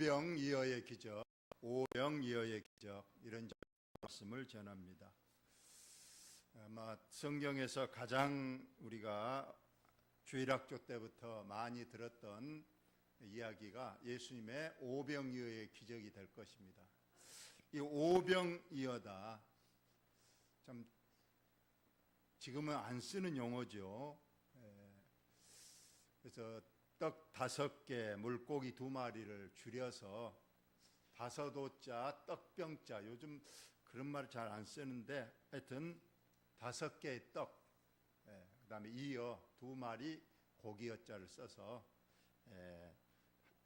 오병이어의 기적, 오병이어의 기적 이런 말씀을 전합니다. 아마 성경에서 가장 우리가 주일학교 때부터 많이 들었던 이야기가 예수님의 오병이어의 기적이 될 것입니다. 이 오병이어다 참 지금은 안 쓰는 용어죠. 예. 그래서 떡 다섯 개, 물고기 두 마리를 줄여서 다섯 오자 떡병자. 요즘 그런 말 잘 안 쓰는데 하여튼 다섯 개의 떡, 예, 그다음에 이어 두 마리 고기어자를 써서 예,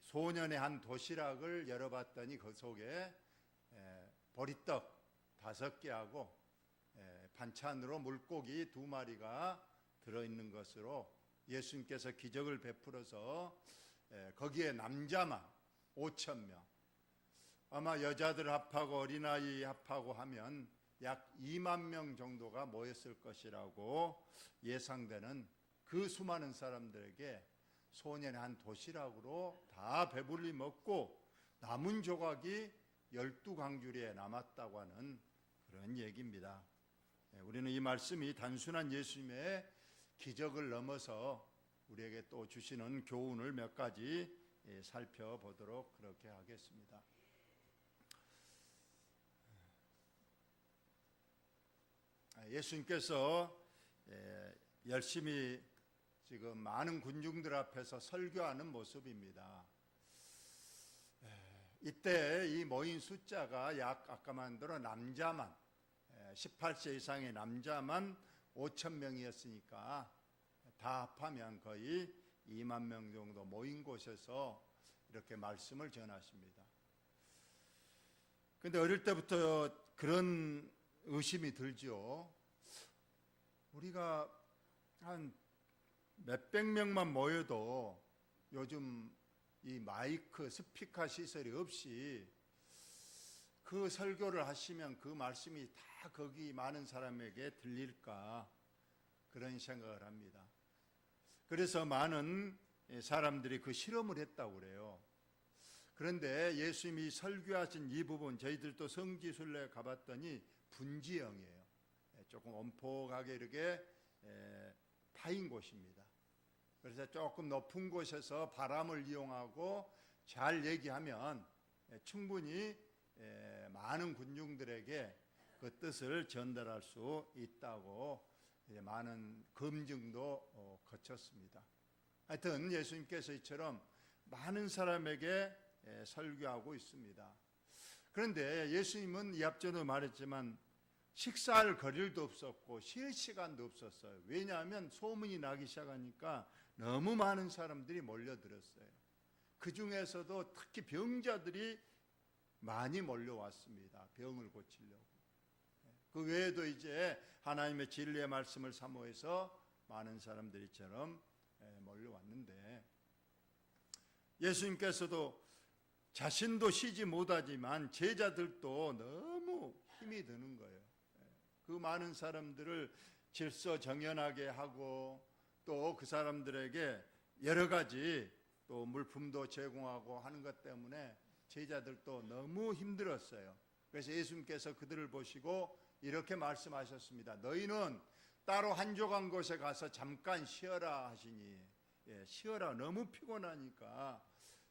소년의 한 도시락을 열어봤더니 그 속에 예, 보리떡 다섯 개하고 예, 반찬으로 물고기 두 마리가 들어있는 것으로 예수님께서 기적을 베풀어서 예, 거기에 남자만 5천 명 아마 여자들 합하고 어린아이 합하고 하면 약 2만 명 정도가 모였을 것이라고 예상되는 그 수많은 사람들에게 소년의 한 도시락으로 다 배불리 먹고 남은 조각이 열두 강주리에 남았다고 하는 그런 얘기입니다. 예, 우리는 이 말씀이 단순한 예수님의 기적을 넘어서 우리에게 또 주시는 교훈을 몇 가지 예, 살펴보도록 그렇게 하겠습니다. 아, 예수님께서 예, 열심히 지금 많은 군중들 앞에서 설교하는 모습입니다. 이때 이 모인 숫자가 약 아까 만들어 남자만 18세 이상의 남자만 5천 명이었으니까 다 합하면 거의 2만 명 정도 모인 곳에서 이렇게 말씀을 전하십니다. 근데 어릴 때부터 그런 의심이 들죠. 우리가 한 몇백 명만 모여도 요즘 이 마이크 스피커 시설이 없이 그 설교를 하시면 그 말씀이 다 거기 많은 사람에게 들릴까 그런 생각을 합니다. 그래서 많은 사람들이 그 실험을 했다고 그래요. 그런데 예수님이 설교하신 이 부분 저희들도 성지순례 가봤더니 분지형이에요. 조금 엄폭하게 이렇게 파인 곳입니다. 그래서 조금 높은 곳에서 바람을 이용하고 잘 얘기하면 충분히 많은 군중들에게 그 뜻을 전달할 수 있다고 많은 검증도 어, 거쳤습니다. 하여튼 예수님께서 이처럼 많은 사람에게 설교하고 있습니다. 그런데 예수님은 이 앞전에 말했지만 식사할 거리도 없었고 쉴 시간도 없었어요. 왜냐하면 소문이 나기 시작하니까 너무 많은 사람들이 몰려들었어요. 그 중에서도 특히 병자들이 많이 몰려왔습니다. 병을 고치려고. 그 외에도 이제 하나님의 진리의 말씀을 사모해서 많은 사람들이처럼 몰려왔는데 예수님께서도 자신도 쉬지 못하지만 제자들도 너무 힘이 드는 거예요. 그 많은 사람들을 질서 정연하게 하고 또 그 사람들에게 여러 가지 또 물품도 제공하고 하는 것 때문에 제자들도 너무 힘들었어요. 그래서 예수님께서 그들을 보시고 이렇게 말씀하셨습니다. 너희는 따로 한적한 곳에 가서 잠깐 쉬어라 하시니 예, 쉬어라 너무 피곤하니까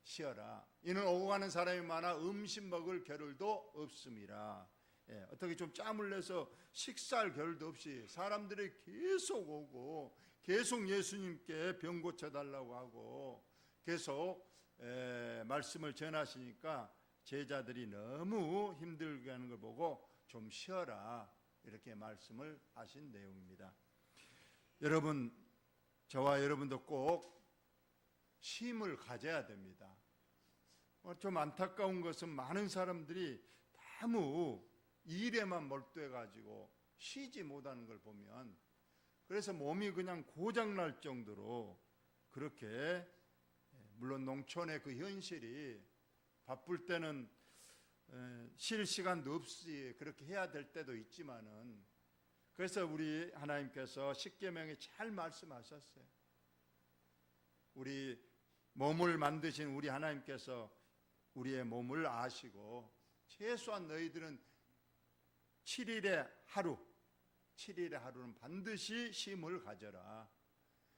쉬어라. 이는 오고 가는 사람이 많아 음식 먹을 겨를도 없습니다. 예, 어떻게 좀 짬을 내서 식사할 겨를도 없이 사람들이 계속 오고 계속 예수님께 병 고쳐달라고 하고 계속 에, 말씀을 전하시니까 제자들이 너무 힘들게 하는 걸 보고 좀 쉬어라 이렇게 말씀을 하신 내용입니다. 여러분 저와 여러분도 꼭 쉼을 가져야 됩니다. 어, 좀 안타까운 것은 많은 사람들이 너무 일에만 몰두해 가지고 쉬지 못하는 걸 보면 그래서 몸이 그냥 고장 날 정도로 그렇게 예, 물론 농촌의 그 현실이 바쁠 때는 쉴 시간도 없이 그렇게 해야 될 때도 있지만은 그래서 우리 하나님께서 십계명에 잘 말씀하셨어요. 우리 몸을 만드신 우리 하나님께서 우리의 몸을 아시고 최소한 너희들은 7일에 하루 7일의 하루는 반드시 쉼을 가져라.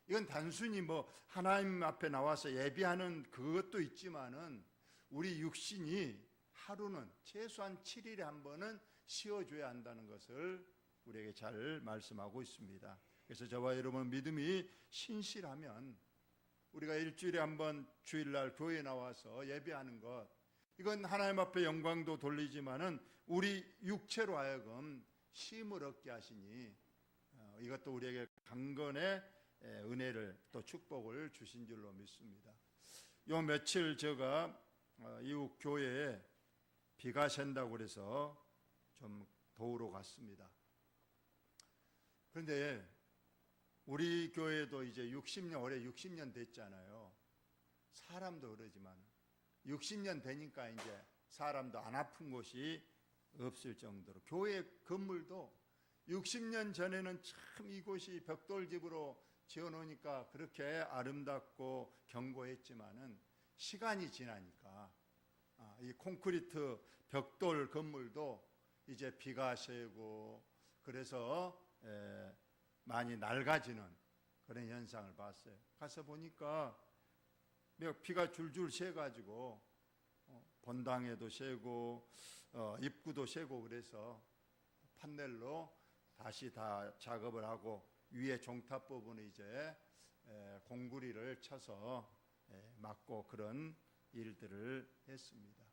이건 단순히 뭐 하나님 앞에 나와서 예비하는 그것도 있지만은 우리 육신이 하루는 최소한 7일에 한 번은 쉬어줘야 한다는 것을 우리에게 잘 말씀하고 있습니다. 그래서 저와 여러분 믿음이 신실하면 우리가 일주일에 한 번 주일날 교회 나와서 예배하는 것 이건 하나님 앞에 영광도 돌리지만은 우리 육체로 하여금 쉼을 얻게 하시니 어, 이것도 우리에게 강건의 은혜를 또 축복을 주신 줄로 믿습니다. 요 며칠 제가 어, 이웃 교회에 비가 샌다고 그래서 좀 도우러 갔습니다. 그런데 우리 교회도 이제 60년 올해 60년 됐잖아요. 사람도 그러지만 60년 되니까 이제 사람도 안 아픈 곳이 없을 정도로 교회 건물도 60년 전에는 참 이곳이 벽돌집으로 지어 놓으니까 그렇게 아름답고 견고했지만은 시간이 지나니까 아, 이 콘크리트 벽돌 건물도 이제 비가 새고 그래서 많이 낡아지는 그런 현상을 봤어요. 가서 보니까 비가 줄줄 새가지고 어, 본당에도 새고 어, 입구도 새고 그래서 판넬로 다시 다 작업을 하고 위에 종탑 부분에 이제 공구리를 쳐서 막고 그런 일들을 했습니다.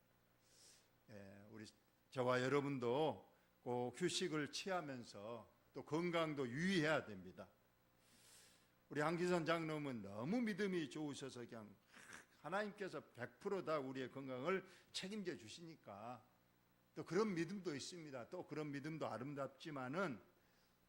우리 저와 여러분도 꼭 휴식을 취하면서 또 건강도 유의해야 됩니다. 우리 한기선 장로는 너무 믿음이 좋으셔서 그냥 하나님께서 100%다 우리의 건강을 책임져 주시니까 또 그런 믿음도 있습니다. 또 그런 믿음도 아름답지만은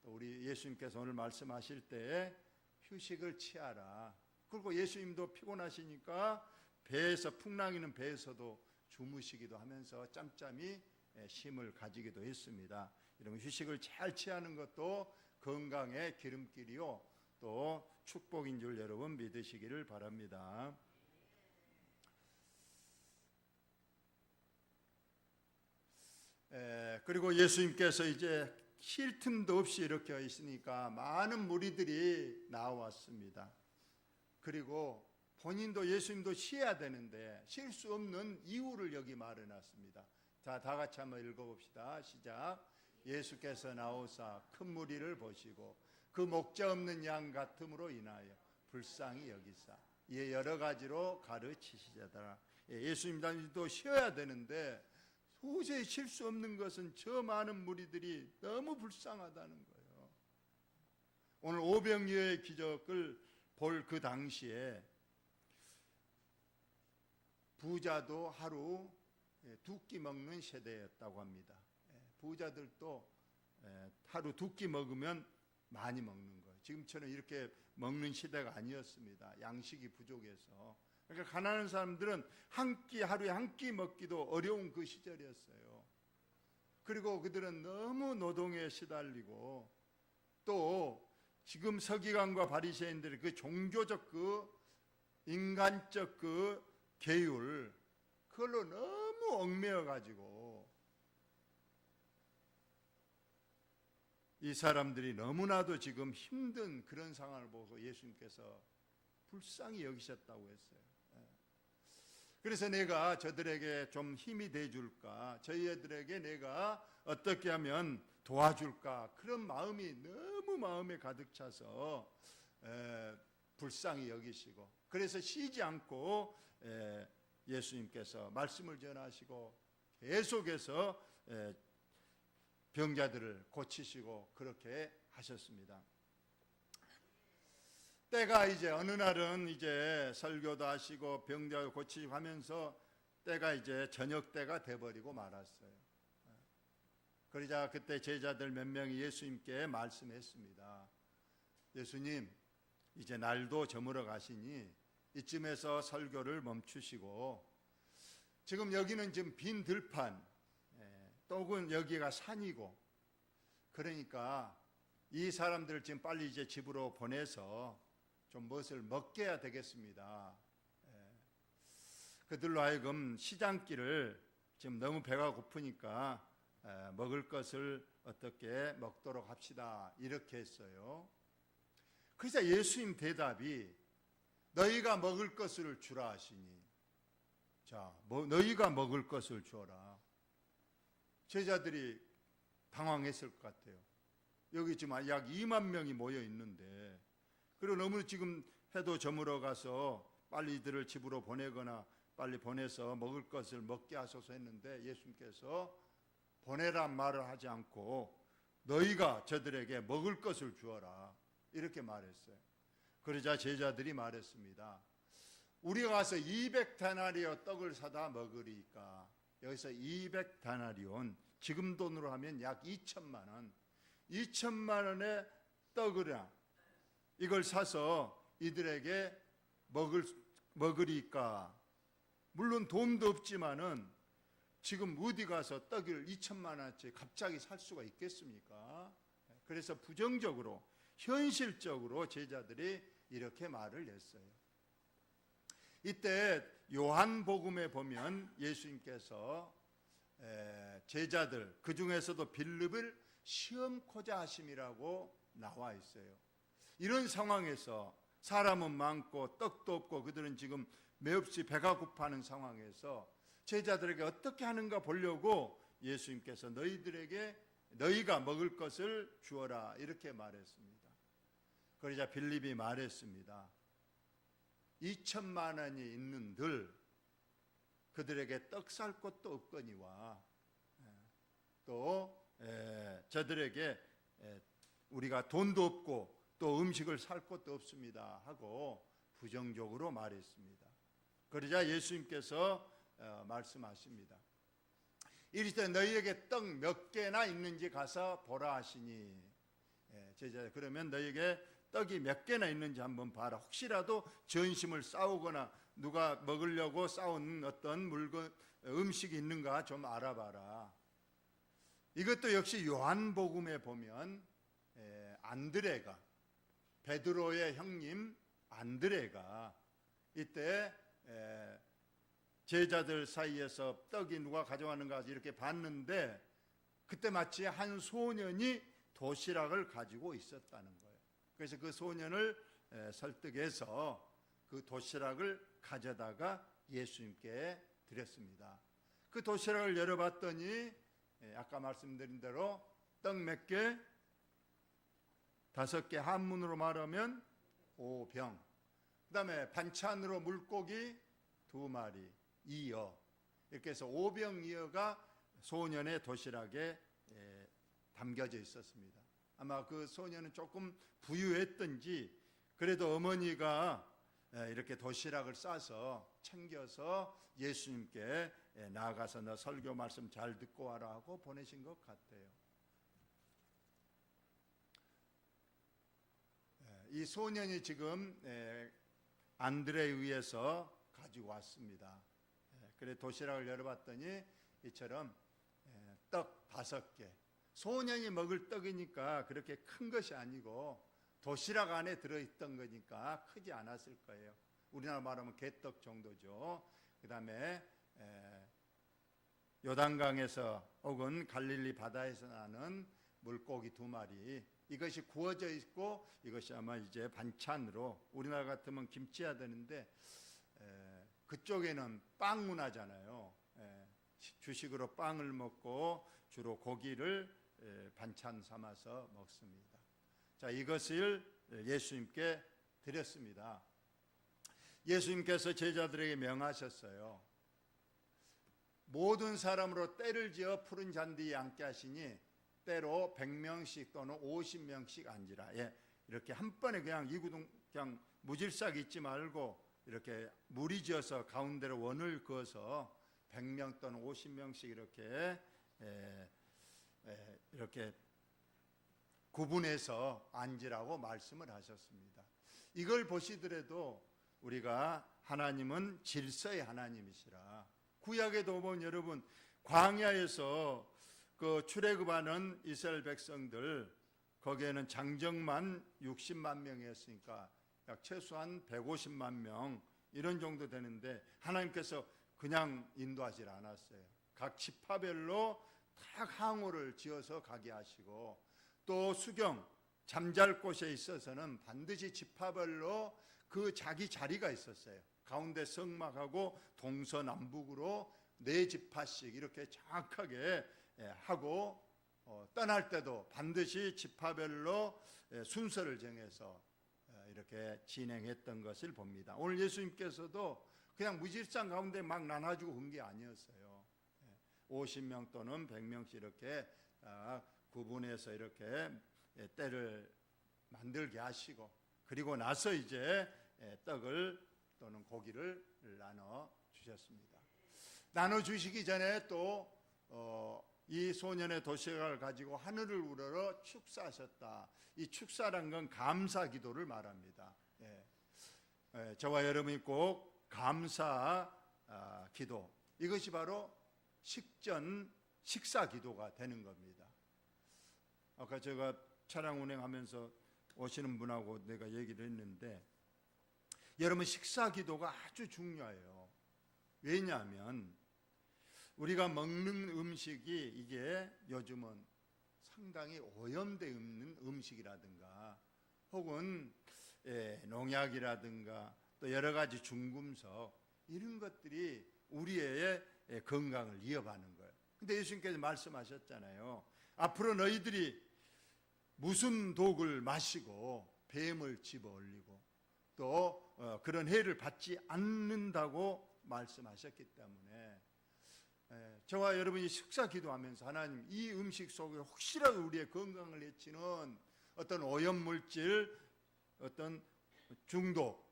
또 우리 예수님께서 오늘 말씀하실 때 휴식을 취하라. 그리고 예수님도 피곤하시니까 배에서 풍랑이는 배에서도 주무시기도 하면서 짬짬이 힘을 가지기도 했습니다. 이런 휴식을 잘 취하는 것도 건강의 기름길이요 또 축복인 줄 여러분 믿으시기를 바랍니다. 에, 그리고 예수님께서 이제 쉴 틈도 없이 이렇게 있으니까 많은 무리들이 나왔습니다. 그리고 본인도 예수님도 쉬어야 되는데 쉴 수 없는 이유를 여기 말해놨습니다. 자, 다 같이 한번 읽어봅시다. 시작. 예수께서 나오사 큰 무리를 보시고 그 목자 없는 양 같음으로 인하여 불쌍히 여기사 이에 여러 가지로 가르치시자더라. 예, 예수님도 쉬어야 되는데 도저히 쉴 수 없는 것은 저 많은 무리들이 너무 불쌍하다는 거예요. 오늘 오병이어의 기적을 볼 그 당시에 부자도 하루 예, 두끼 먹는 세대였다고 합니다. 예, 부자들도 예, 하루 두 끼 먹으면 많이 먹는 거예요. 지금처럼 이렇게 먹는 시대가 아니었습니다. 양식이 부족해서. 그러니까 가난한 사람들은 한 끼 하루에 한 끼 먹기도 어려운 그 시절이었어요. 그리고 그들은 너무 노동에 시달리고 또 지금 서기관과 바리새인들의 그 종교적 그 인간적 그 계율 그걸로 너무 얽매여 가지고 이 사람들이 너무나도 지금 힘든 그런 상황을 보고 예수님께서 불쌍히 여기셨다고 했어요. 예. 그래서 내가 저들에게 좀 힘이 돼 줄까? 저희들에게 내가 어떻게 하면 도와줄까? 그런 마음이 너무 마음에 가득 차서 에, 불쌍히 여기시고 그래서 쉬지 않고 에, 예수님께서 말씀을 전하시고 계속해서 에, 병자들을 고치시고 그렇게 하셨습니다. 때가 이제 어느 날은 이제 설교도 하시고 병자 고치고 하면서 때가 이제 저녁 때가 돼버리고 말았어요. 그러자 그때 제자들 몇 명이 예수님께 말씀했습니다. 예수님, 이제 날도 저물어 가시니 이쯤에서 설교를 멈추시고 지금 여기는 지금 빈 들판 또는 여기가 산이고 그러니까 이 사람들을 지금 빨리 이제 집으로 보내서 좀 무엇을 먹게 해야 되겠습니다. 예. 그들로 하여금 시장길을 지금 너무 배가 고프니까 에, 먹을 것을 어떻게 먹도록 합시다 이렇게 했어요. 그래서 예수님 대답이 너희가 먹을 것을 주라 하시니 자, 뭐 너희가 먹을 것을 주어라. 제자들이 당황했을 것 같아요. 여기 지금 약 2만 명이 모여 있는데 그리고 너무 지금 해도 저물어 가서 빨리 이들을 집으로 보내거나 빨리 보내서 먹을 것을 먹게 하소서 했는데 예수님께서 보내란 말을 하지 않고 너희가 저들에게 먹을 것을 주어라 이렇게 말했어요. 그러자 제자들이 말했습니다. 우리가 가서 200다나리오 떡을 사다 먹으리까 여기서 200다나리온 지금 돈으로 하면 약 2천만 원 2천만 원의 떡을 이걸 사서 이들에게 먹을 먹으리까 물론 돈도 없지만은 지금 어디 가서 떡을 2천만 원치 갑자기 살 수가 있겠습니까? 그래서 부정적으로 현실적으로 제자들이 이렇게 말을 했어요. 이때 요한복음에 보면 예수님께서 제자들 그 중에서도 빌립을 시험코자 하심이라고 나와 있어요. 이런 상황에서 사람은 많고 떡도 없고 그들은 지금 매없이 배가 고파하는 상황에서 제자들에게 어떻게 하는가 보려고 예수님께서 너희들에게 너희가 먹을 것을 주어라 이렇게 말했습니다. 그러자 빌립이 말했습니다. 2천만 원이 있는들 그들에게 떡 살 것도 없거니와 예, 또 저들에게 우리가 돈도 없고 또 음식을 살 것도 없습니다 하고 부정적으로 말했습니다. 그러자 예수님께서 어, 말씀하십니다. 이르시되 너희에게 떡 몇 개나 있는지 가서 보라 하시니 제자 그러면 너희에게 떡이 몇 개나 있는지 한번 봐라. 혹시라도 전심을 싸우거나 누가 먹으려고 싸운 어떤 물건 음식이 있는가 좀 알아봐라. 이것도 역시 요한복음에 보면 안드레가 베드로의 형님 안드레가 이때 제자들 사이에서 떡이 누가 가져왔는가 이렇게 봤는데 그때 마치 한 소년이 도시락을 가지고 있었다는 거예요. 그래서 그 소년을 설득해서 그 도시락을 가져다가 예수님께 드렸습니다. 그 도시락을 열어봤더니 아까 말씀드린 대로 떡 몇 개, 다섯 개 한문으로 말하면 오병. 그 다음에 반찬으로 물고기 두 마리, 이어. 이렇게 해서 오병 이어가 소년의 도시락에 담겨져 있었습니다. 아마 그 소년은 조금 부유했던지 그래도 어머니가 이렇게 도시락을 싸서 챙겨서 예수님께 나아가서 너 설교 말씀 잘 듣고 와라 하고 보내신 것 같아요. 이 소년이 지금 안드레에 의해서 가지고 왔습니다. 그래 도시락을 열어봤더니 이처럼 떡 다섯 개. 소년이 먹을 떡이니까 그렇게 큰 것이 아니고 도시락 안에 들어있던 거니까 크지 않았을 거예요. 우리나라 말하면 개떡 정도죠. 그 다음에 요단강에서 혹은 갈릴리 바다에서 나는 물고기 두 마리 이것이 구워져 있고 이것이 아마 이제 반찬으로 우리나라 같으면 김치야 되는데 에, 그쪽에는 빵 문화잖아요. 에, 주식으로 빵을 먹고 주로 고기를 에, 반찬 삼아서 먹습니다. 자 이것을 예수님께 드렸습니다. 예수님께서 제자들에게 명하셨어요. 모든 사람으로 때를 지어 푸른 잔디에 앉게 하시니 때로 100명씩 또는 50명씩 앉으라. 예. 이렇게 한 번에 그냥 이구동 그냥 무질싹 있지 말고 이렇게 무리 지어서 가운데로 원을 그어서 100명 또는 50명씩 이렇게 에, 에, 이렇게 구분해서 앉으라고 말씀을 하셨습니다. 이걸 보시더라도 우리가 하나님은 질서의 하나님이시라. 구약에도 보면 여러분 광야에서 그 출애굽하는 이스라엘 백성들 거기에는 장정만 60만 명이었으니까 약 최소한 150만 명 이런 정도 되는데 하나님께서 그냥 인도하지 않았어요. 각 지파별로 다 항우를 지어서 가게 하시고 또 수경 잠잘 곳에 있어서는 반드시 지파별로 그 자기 자리가 있었어요. 가운데 성막하고 동서남북으로 네 지파씩 이렇게 정확하게 예, 하고 어, 떠날 때도 반드시 지파별로 예, 순서를 정해서 어, 이렇게 진행했던 것을 봅니다. 오늘 예수님께서도 그냥 무질상 가운데 막 나눠주고 온 게 아니었어요. 50명 또는 100명씩 이렇게 구분해서 이렇게 예, 때를 만들게 하시고 그리고 나서 이제 떡을 또는 고기를 나눠 주셨습니다. 나눠 주시기 전에 또이 어, 소년의 도시락을 가지고 하늘을 우러러 축사하셨다. 이 축사란 건 감사 기도를 말합니다. 예. 예, 저와 여러분이 꼭 감사 아, 기도 이것이 바로 식전 식사 기도가 되는 겁니다. 아까 제가 차량 운행하면서 오시는 분하고 내가 얘기를 했는데 여러분 식사 기도가 아주 중요해요. 왜냐하면 우리가 먹는 음식이 이게 요즘은 상당히 오염되어 있는 음식이라든가 혹은 예, 농약이라든가 또 여러 가지 중금속 이런 것들이 우리의 예, 건강을 이어가는 거예요. 근데 예수님께서 말씀하셨잖아요. 앞으로 너희들이 무슨 독을 마시고 뱀을 집어 올리고 또 어, 그런 해를 받지 않는다고 말씀하셨기 때문에 예, 저와 여러분이 식사 기도하면서 하나님 이 음식 속에 혹시라도 우리의 건강을 해치는 어떤 오염물질, 어떤 중독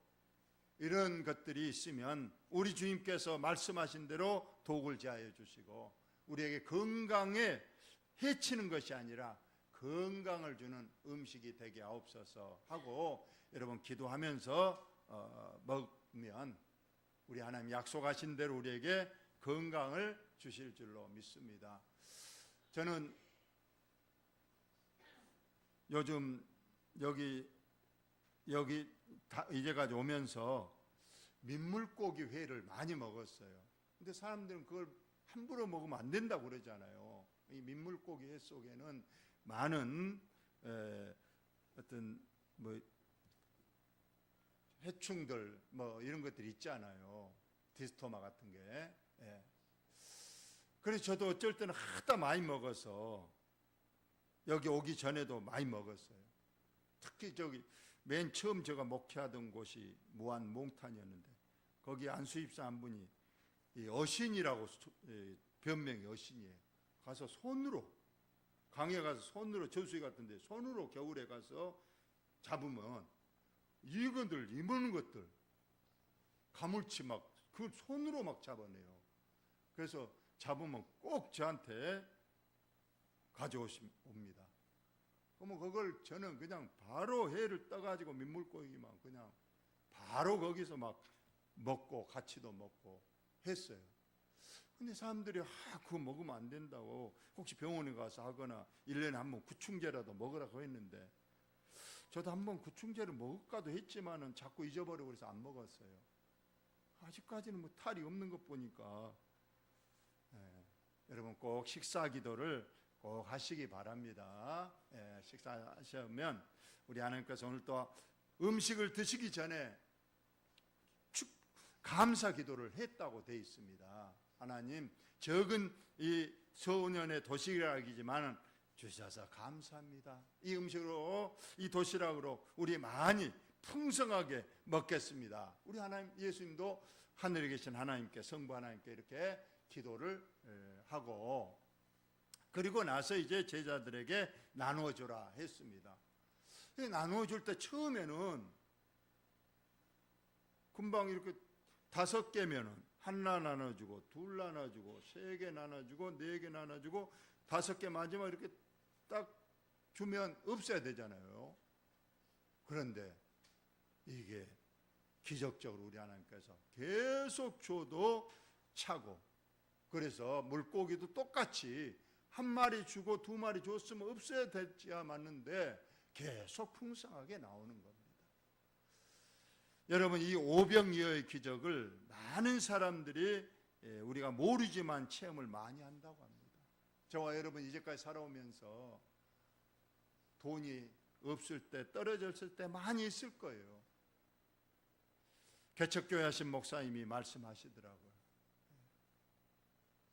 이런 것들이 있으면 우리 주님께서 말씀하신 대로 독을 제하여 주시고 우리에게 건강에 해치는 것이 아니라 건강을 주는 음식이 되게 하옵소서 하고 여러분 기도하면서 어, 먹으면 우리 하나님 약속하신 대로 우리에게 건강을 주실 줄로 믿습니다. 저는 요즘 여기 여기 이제까지 오면서 민물고기 회를 많이 먹었어요. 근데 사람들은 그걸 함부로 먹으면 안 된다고 그러잖아요. 이 민물고기 회 속에는 많은 에, 어떤 뭐 해충들 뭐 이런 것들이 있잖아요. 디스토마 같은 게. 예. 그래서 저도 어쩔 때는 하다 많이 먹어서 여기 오기 전에도 많이 먹었어요. 특히 저기 맨 처음 제가 목회하던 곳이 무안 몽탄이었는데 거기 안수입사 한 분이 어신이라고 변명이 어신이에요. 가서 손으로 강에 가서 손으로 저수지 같은데 손으로 겨울에 가서 잡으면 이건들 이무는 것들 가물치 막 그 손으로 막 잡아내요. 그래서 잡으면 꼭 저한테 가져오십니다. 그러면 그걸 저는 그냥 바로 해를 떠가지고 민물고기만 그냥 바로 거기서 막 먹고 같이도 먹고 했어요. 근데 사람들이 아, 그거 먹으면 안 된다고 혹시 병원에 가서 하거나 1년에 한 번 구충제라도 먹으라고 했는데 저도 한 번 구충제를 먹을까도 했지만은 자꾸 잊어버리고 그래서 안 먹었어요. 아직까지는 뭐 탈이 없는 것 보니까 예, 여러분 꼭 식사 기도를 꼭 하시기 바랍니다. 예, 식사하시면 우리 하나님께서 오늘 또 음식을 드시기 전에 축, 감사 기도를 했다고 되어 있습니다. 하나님 적은 이 소년의 도시락이지만 주셔서 감사합니다. 이 음식으로 이 도시락으로 우리 많이 풍성하게 먹겠습니다. 우리 하나님 예수님도 하늘에 계신 하나님께 성부 하나님께 이렇게 기도를 하고 그리고 나서 이제 제자들에게 나누어 주라 했습니다. 나누어 줄 때 처음에는 금방 이렇게 다섯 개면은 하나 나눠주고 둘 나눠주고 세 개 나눠주고 네 개 나눠주고 다섯 개 마지막 이렇게 딱 주면 없어야 되잖아요. 그런데 이게 기적적으로 우리 하나님께서 계속 줘도 차고 그래서 물고기도 똑같이 한 마리 주고 두 마리 줬으면 없어야 됐지야 맞는데 계속 풍성하게 나오는 겁니다. 여러분 이 오병이어의 기적을 많은 사람들이 예, 우리가 모르지만 체험을 많이 한다고 합니다. 저와 여러분 이제까지 살아오면서 돈이 없을 때 떨어졌을 때 많이 있을 거예요. 개척교회 하신 목사님이 말씀하시더라고요.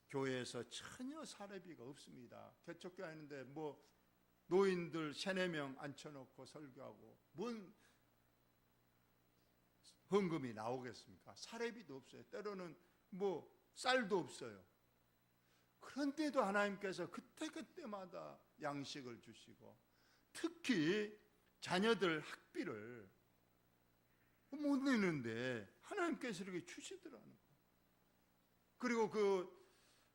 교회에서 전혀 사례비가 없습니다. 개척교회 하는데 뭐 노인들 세네 명 앉혀놓고 설교하고 뭔 헌금이 나오겠습니까? 사례비도 없어요. 때로는 뭐 쌀도 없어요. 그런데도 하나님께서 그때그때마다 양식을 주시고 특히 자녀들 학비를 못 내는데 하나님께서 이렇게 주시더라는 거예요. 그리고 그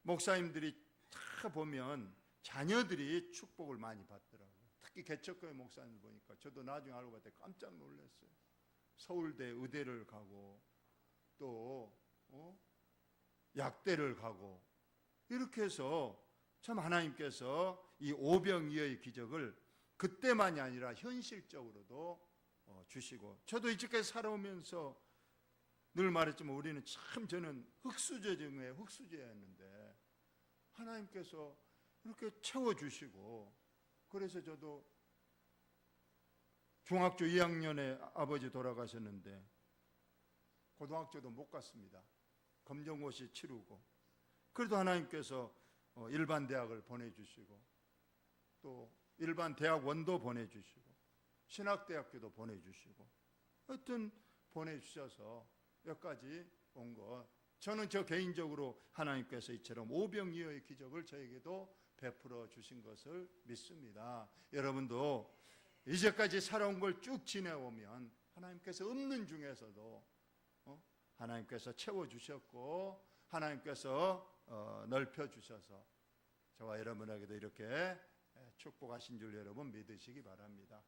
목사님들이 다 보면 자녀들이 축복을 많이 받더라고요. 특히 개척교회 목사님 보니까 저도 나중에 알고 봤더니 깜짝 놀랐어요. 서울대 의대를 가고 또 어? 약대를 가고 이렇게 해서 참 하나님께서 이 오병이어의 기적을 그때만이 아니라 현실적으로도 어, 주시고 저도 이제까지 살아오면서 늘 말했지만 우리는 참 저는 흙수저 중에 흙수저였는데 하나님께서 이렇게 채워주시고 그래서 저도 중학교 2학년에 아버지 돌아가셨는데 고등학교도 못 갔습니다. 검정고시 치르고 그래도 하나님께서 어, 일반 대학을 보내주시고 또 일반 대학원도 보내주시고 신학대학교도 보내주시고 하여튼 보내주셔서 여기까지 온 것. 저는 저 개인적으로 하나님께서 이처럼 오병이어의 기적을 저에게도 베풀어 주신 것을 믿습니다. 여러분도 이제까지 살아온 걸 쭉 지내오면 하나님께서 없는 중에서도 어? 하나님께서 채워 주셨고 하나님께서 어, 넓혀 주셔서 저와 여러분에게도 이렇게 축복하신 줄 여러분 믿으시기 바랍니다.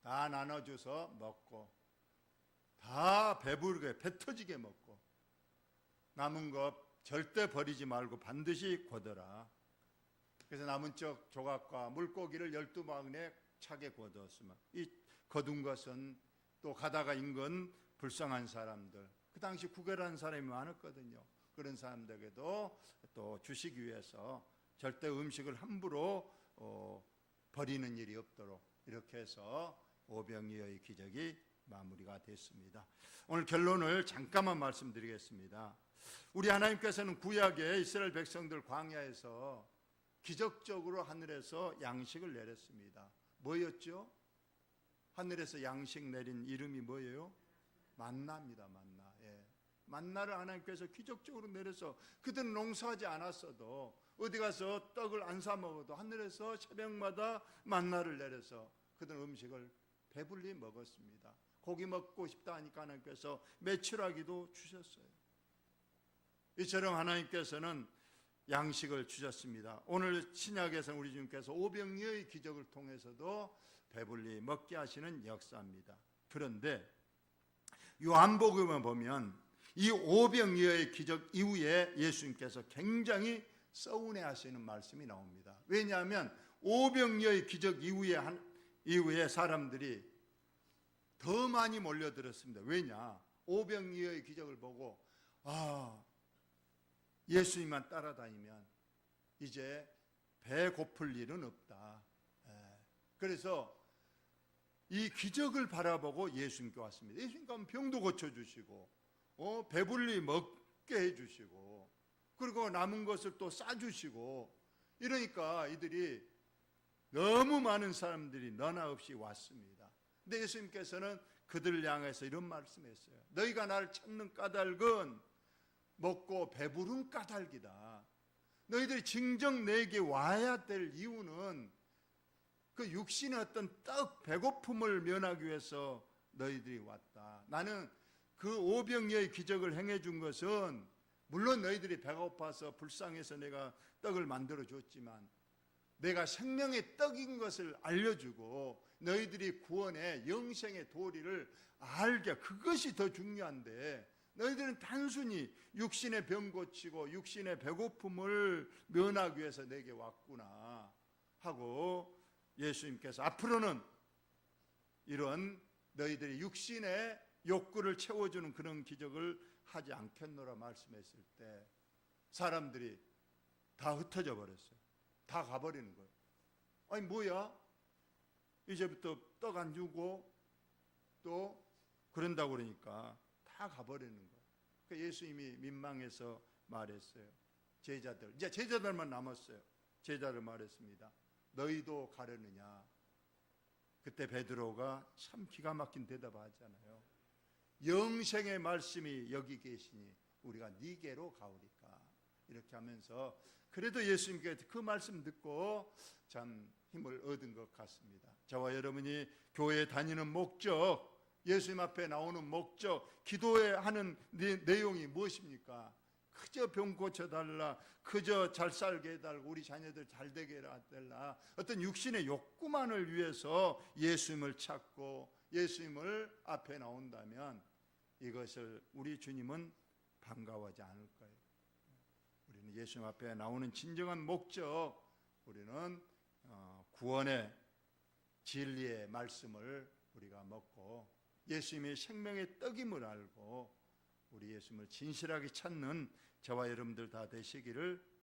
다 나눠줘서 먹고 다 배부르게 배 터지게 먹고 남은 것 절대 버리지 말고 반드시 거둬라. 그래서 남은 쪽 조각과 물고기를 열두 방에 차게 거두었으면 이 거둔 것은 또 가다가 인건 불쌍한 사람들 그 당시 구걸한 사람이 많았거든요. 그런 사람들에게도 또 주시기 위해서 절대 음식을 함부로 어, 버리는 일이 없도록 이렇게 해서 오병이어의 기적이 마무리가 됐습니다. 오늘 결론을 잠깐만 말씀드리겠습니다. 우리 하나님께서는 구약에 이스라엘 백성들 광야에서 기적적으로 하늘에서 양식을 내렸습니다. 뭐였죠? 하늘에서 양식 내린 이름이 뭐예요? 만나입니다. 만나. 예. 만나를 하나님께서 기적적으로 내려서 그들은 농사하지 않았어도 어디 가서 떡을 안 사 먹어도 하늘에서 새벽마다 만나를 내려서 그들은 음식을 배불리 먹었습니다. 고기 먹고 싶다 하니까 하나님께서 매출하기도 주셨어요. 이처럼 하나님께서는 양식을 주셨습니다. 오늘 신약에서 우리 주님께서 오병이의 기적을 통해서도 배불리 먹게 하시는 역사입니다. 그런데 요한복음을 보면 이 오병이어의 기적 이후에 예수님께서 굉장히 서운해 하시는 말씀이 나옵니다. 왜냐하면 오병이어의 기적 이후에 한, 이후에 사람들이 더 많이 몰려들었습니다. 왜냐? 오병이어의 기적을 보고 아 예수님만 따라다니면 이제 배 고플 일은 없다. 예. 그래서 이 기적을 바라보고 예수님께 왔습니다. 예수님께 하면 병도 고쳐주시고, 어, 배불리 먹게 해주시고, 그리고 남은 것을 또 싸주시고, 이러니까 이들이 너무 많은 사람들이 너나 없이 왔습니다. 근데 예수님께서는 그들을 향해서 이런 말씀했어요. 너희가 나를 찾는 까닭은 먹고 배부른 까닭이다. 너희들이 진정 내게 와야 될 이유는 그 육신의 어떤 떡 배고픔을 면하기 위해서 너희들이 왔다. 나는 그 오병이의 기적을 행해 준 것은 물론 너희들이 배가 고파서 불쌍해서 내가 떡을 만들어 줬지만 내가 생명의 떡인 것을 알려주고 너희들이 구원의 영생의 도리를 알게 그것이 더 중요한데 너희들은 단순히 육신의 병 고치고 육신의 배고픔을 면하기 위해서 내게 왔구나 하고 예수님께서 앞으로는 이런 너희들이 육신의 욕구를 채워주는 그런 기적을 하지 않겠노라 말씀했을 때 사람들이 다 흩어져 버렸어요. 다 가버리는 거예요. 아니 뭐야? 이제부터 떡 안 주고 또 그런다고 그러니까 다 가버리는 거예요. 그 예수님이 민망해서 말했어요. 제자들 이제 제자들만 남았어요. 제자들 말했습니다. 너희도 가려느냐? 그때 베드로가 참 기가 막힌 대답하잖아요. 영생의 말씀이 여기 계시니 우리가 니게로 가오리까 이렇게 하면서 그래도 예수님께 그 말씀 듣고 참 힘을 얻은 것 같습니다. 저와 여러분이 교회 다니는 목적, 예수님 앞에 나오는 목적, 기도에 하는 내- 내용이 무엇입니까? 그저 병 고쳐달라, 그저 잘 살게 해달라, 우리 자녀들 잘 되게 해달라. 어떤 육신의 욕구만을 위해서 예수님을 찾고 예수님을 앞에 나온다면 이것을 우리 주님은 반가워하지 않을 거예요. 우리는 예수님 앞에 나오는 진정한 목적, 우리는 어, 구원의 진리의 말씀을 우리가 먹고 예수님의 생명의 떡임을 알고 우리 예수님을 진실하게 찾는 저와 여러분들 다 되시기를